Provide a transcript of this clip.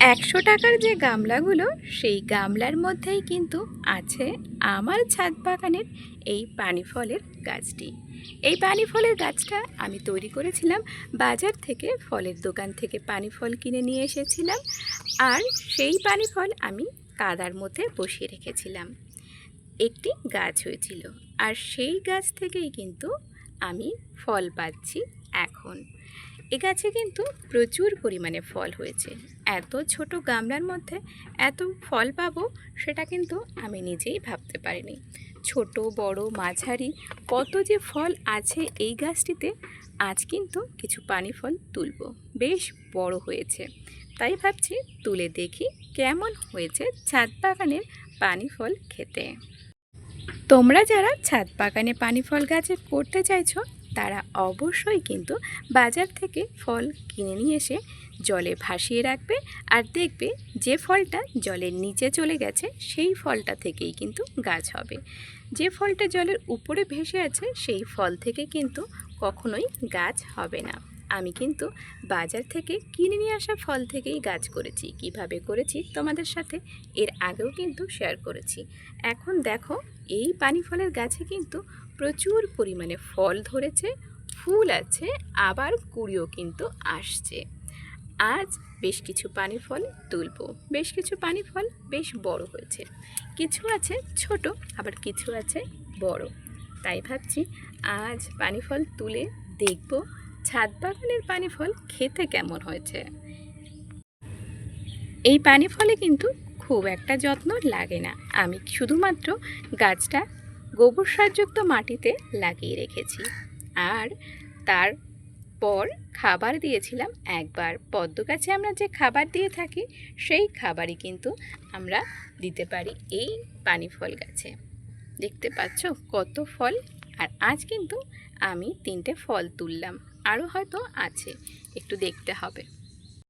একশো টাকার যে গামলাগুলো, সেই গামলার মধ্যেই কিন্তু আছে আমার ছাদ বাগানের এই পানি ফলের গাছটি। এই পানি ফলের গাছটা আমি তৈরি করেছিলাম বাজার থেকে, ফলের দোকান থেকে পানি ফল কিনে নিয়ে এসেছিলাম। আর সেই পানি ফল আমি কাদার মধ্যে বসিয়ে রেখেছিলাম। একটি গাছ হয়েছিল। আর সেই গাছ থেকেই কিন্তু আমি ফল পাচ্ছি এখন। এ গাছে কিন্তু প্রচুর পরিমাণে ফল হয়েছে। এত ছোট গামলার মধ্যে এত ফল পাবো, সেটা কিন্তু আমি নিজেই ভাবতে পারিনি। ছোট, বড়, মাঝারি, কত যে ফল আছে এই গাছটিতে, আজ কিন্তু কিছু পানি ফল তুলবো। বেশ বড় হয়েছে। তাই ভাবছি তুলে দেখি কেমন হয়েছে ছাদ বাগানের পানি ফল খেতে। তোমরা যারা ছাদ বাগানে পানি ফল গাছে করতে চাইছো তারা অবশ্যই কিন্তু বাজার থেকে ফল কিনে নিয়ে এসে জলে ভাসিয়ে রাখবে আর দেখবে যে ফলটা জলের নিচে চলে গেছে, সেই ফলটা থেকেই কিন্তু গাছ হবে। যে ফলটা জলের উপরে ভেসে আছে, সেই ফল থেকে কিন্তু কখনোই গাছ হবে না। আমি কিন্তু বাজার থেকে কিনে নিয়ে আসা ফল থেকেই গাছ করেছি। কীভাবে করেছি তোমাদের সাথে এর আগেও কিন্তু শেয়ার করেছি। এখন দেখো, এই পানি ফলের গাছে কিন্তু প্রচুর পরিমাণে ফল ধরেছে, ফুল আছে, আবার কুড়িও কিন্তু আসছে। আজ বেশ কিছু পানি ফল তুলবো। বেশ কিছু পানি ফল বেশ বড় হয়েছে। কিছু আছে ছোট, আবার কিছু আছে বড়। তাই ভাবছি আজ পানি ফল তুলে দেখব ছাদ বাগানের পানি ফল খেতে কেমন হয়েছে? এই পানি ফলে কিন্তু খুব একটা যত্ন লাগে না। আমি শুধুমাত্র গাছটা গোবর সারযুক্ত মাটিতে লাগিয়ে রেখেছি। আর তার পর খাবার দিয়েছিলাম একবার। পদ্ম গাছে আমরা যে খাবার দিয়ে থাকি, সেই খাবারই কিন্তু আমরা দিতে পারি এই পানি ফল গাছে। দেখতে পাচ্ছ কত ফল আর আজ কিন্তু আমি তিনটে ফল তুললাম। আরও হয়তো আছে। একটু দেখতে হবে।